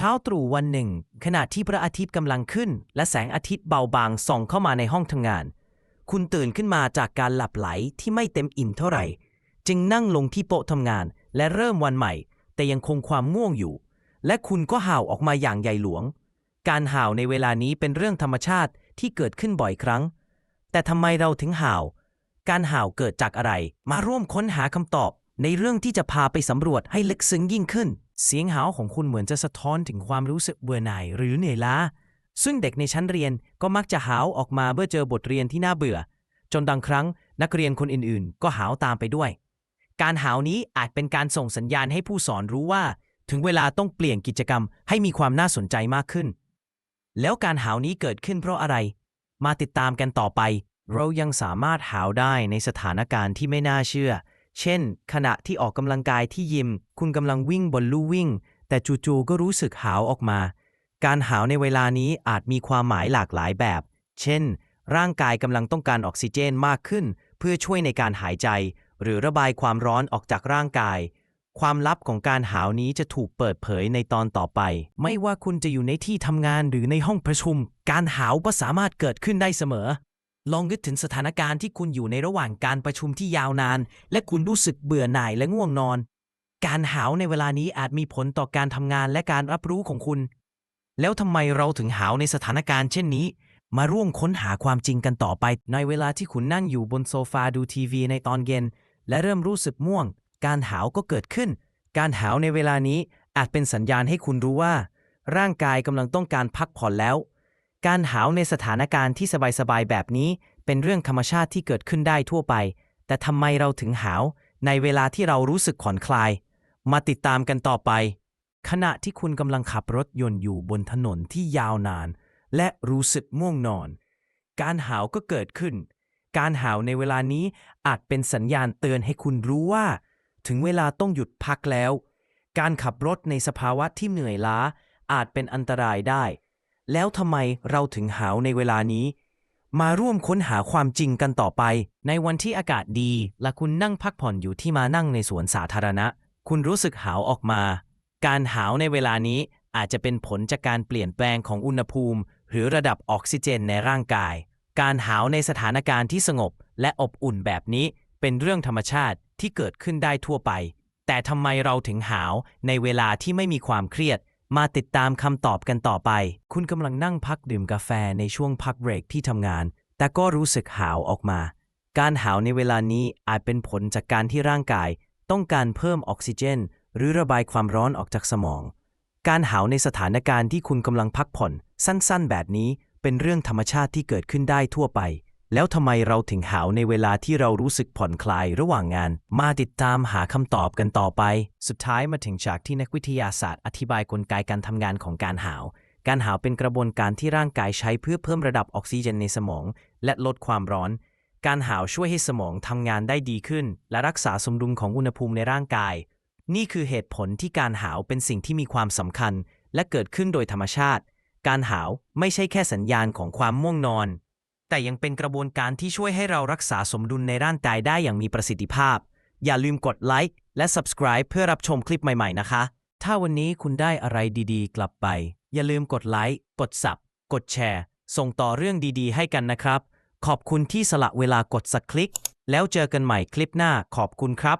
เช้าตรู่วันหนึ่ง ขณะที่พระอาทิตย์กำลังขึ้น และแสงอาทิตย์เบาบางส่องเข้ามาในห้องทำงาน คุณตื่นขึ้นมาจากการหลับไหลที่ไม่เต็มอิ่มเท่าไหร่ จึงนั่งลงที่โต๊ะทำงาน และเริ่มวันใหม่ แต่ยังคงความง่วงอยู่ และคุณก็ห่าวออกมาอย่างใหญ่หลวง การห่าวในเวลานี้เป็นเรื่องธรรมชาติที่เกิดขึ้นบ่อยครั้ง แต่ทำไมเราถึงห่าว การห่าวเกิดจากอะไร มาร่วมค้นหาคำตอบ ในเรื่องที่จะพาไปสำรวจให้ลึกซึ้งยิ่งขึ้น เสียงหาวของคุณเหมือนจะสะท้อนถึงความรู้สึกเบื่อหน่ายหรือเหนื่อยล้า ซึ่งเด็กในชั้นเรียนก็มักจะหาวออกมาเมื่อเจอบทเรียนที่น่าเบื่อ จนบางครั้งนักเรียนคนอื่นๆ ก็หาวตามไปด้วย การหาวนี้อาจเป็นการส่งสัญญาณให้ผู้สอนรู้ว่า ถึงเวลาต้องเปลี่ยนกิจกรรมให้มีความน่าสนใจมากขึ้น แล้วการหาวนี้เกิดขึ้นเพราะอะไร มาติดตามกันต่อไป เรายังสามารถหาวได้ในสถานการณ์ที่ไม่น่าเชื่อ เช่น ขณะที่ออกกำลังกายที่ยิม คุณกำลังวิ่งบนลู่วิ่ง แต่จู่ๆก็รู้สึกหาวออกมา การหาวในเวลานี้อาจมีความหมายหลากหลายแบบ เช่น ร่างกายกำลังต้องการออกซิเจนมากขึ้น เพื่อช่วยในการหายใจ หรือระบายความร้อนออกจากร่างกาย ความลับของการหาวนี้จะถูกเปิดเผยในตอนต่อไป ไม่ว่าคุณจะอยู่ในที่ทำงานหรือในห้องประชุม การหาวก็สามารถเกิดขึ้นได้เสมอ ลองนึกถึงสถานการณ์ที่คุณอยู่ในระหว่างการประชุมที่ยาวนาน และคุณรู้สึกเบื่อหน่ายและง่วงนอน การหาวในเวลานี้อาจมีผลต่อการทำงานและการรับรู้ของคุณ แล้วทำไมเราถึงหาวในสถานการณ์เช่นนี้ มาร่วมค้นหาความจริงกันต่อไป ในเวลาที่คุณนั่งอยู่บนโซฟาดูทีวีในตอนเย็น และเริ่มรู้สึกม่วง การหาวก็เกิดขึ้น การหาวในเวลานี้อาจเป็นสัญญาณให้คุณรู้ว่า ร่างกายกำลังต้องการพักผ่อนแล้ว การหาวในสถานการณ์ที่สบายๆแบบนี้เป็นเรื่องธรรมชาติที่เกิดขึ้นได้ทั่วไป แต่ทำไมเราถึงหาวในเวลาที่เรารู้สึกผ่อนคลาย มาติดตามกันต่อไป ขณะที่คุณกำลังขับรถยนต์อยู่บนถนนที่ยาวนาน และรู้สึกง่วงนอน การหาวก็เกิดขึ้น การหาวในเวลานี้อาจเป็นสัญญาณเตือนให้คุณรู้ว่า ถึงเวลาต้องหยุดพักแล้ว การขับรถในสภาวะที่เหนื่อยล้าอาจเป็นอันตรายได้ แล้วทำไมเราถึงหาวในเวลานี้ มาร่วมค้นหาความจริงกันต่อไป ในวันที่อากาศดี และคุณนั่งพักผ่อนอยู่ที่มานั่งในสวนสาธารณะ คุณรู้สึกหาวออกมา การหาวในเวลานี้อาจจะเป็นผลจากการเปลี่ยนแปลงของอุณหภูมิ หรือระดับออกซิเจนในร่างกาย การหาวในสถานการณ์ที่สงบ และอบอุ่นแบบนี้เป็นเรื่องธรรมชาติที่เกิดขึ้นได้ทั่วไป แต่ทำไมเราถึงหาวในเวลาที่ไม่มีความเครียด มาติดตามคำตอบกันต่อไป คุณกำลังนั่งพักดื่มกาแฟในช่วงพักเบรกที่ทำงาน แต่ก็รู้สึกหาวออกมา การหาวในเวลานี้อาจเป็นผลจากการที่ร่างกาย ต้องการเพิ่มออกซิเจน หรือระบายความร้อนออกจากสมอง การหาวในสถานการณ์ที่คุณกำลังพักผ่อน สั้นๆ แบบนี้เป็นเรื่องธรรมชาติที่เกิดขึ้นได้ทั่วไป แล้วทำไมเราถึงหาวในเวลาที่เรารู้สึกผ่อนคลายระหว่างงาน มาติดตามหาคำตอบกันต่อไป สุดท้ายมาถึงฉากที่นักวิทยาศาสตร์ อธิบายกลไกการทำงานของการหาว การหาวเป็นกระบวนการที่ร่างกายใช้เพื่อเพิ่มระดับออกซิเจนในสมอง และลดความร้อน การหาวช่วยให้สมองทำงานได้ดีขึ้น และรักษาสมดุลของอุณหภูมิในร่างกาย นี่คือเหตุผลที่การหาวเป็นสิ่งที่มีความสำคัญ และเกิดขึ้นโดยธรรมชาติ การหาวไม่ใช่แค่สัญญาณของความม่วงนอน แต่ยังเป็นกระบวนการที่ช่วยให้เรารักษาสมดุลในร่างกายได้อย่างมีประสิทธิภาพ อย่าลืมกดไลค์และ subscribe เพื่อรับชมคลิปใหม่ๆนะคะ ถ้าวันนี้คุณได้อะไรดีๆ กลับไป อย่าลืมกดไลค์กด sub กดแชร์ ส่งต่อเรื่องดีๆ ให้กันนะครับ ขอบคุณที่สละเวลากดสักคลิก แล้วเจอกันใหม่คลิปหน้าขอบคุณครับ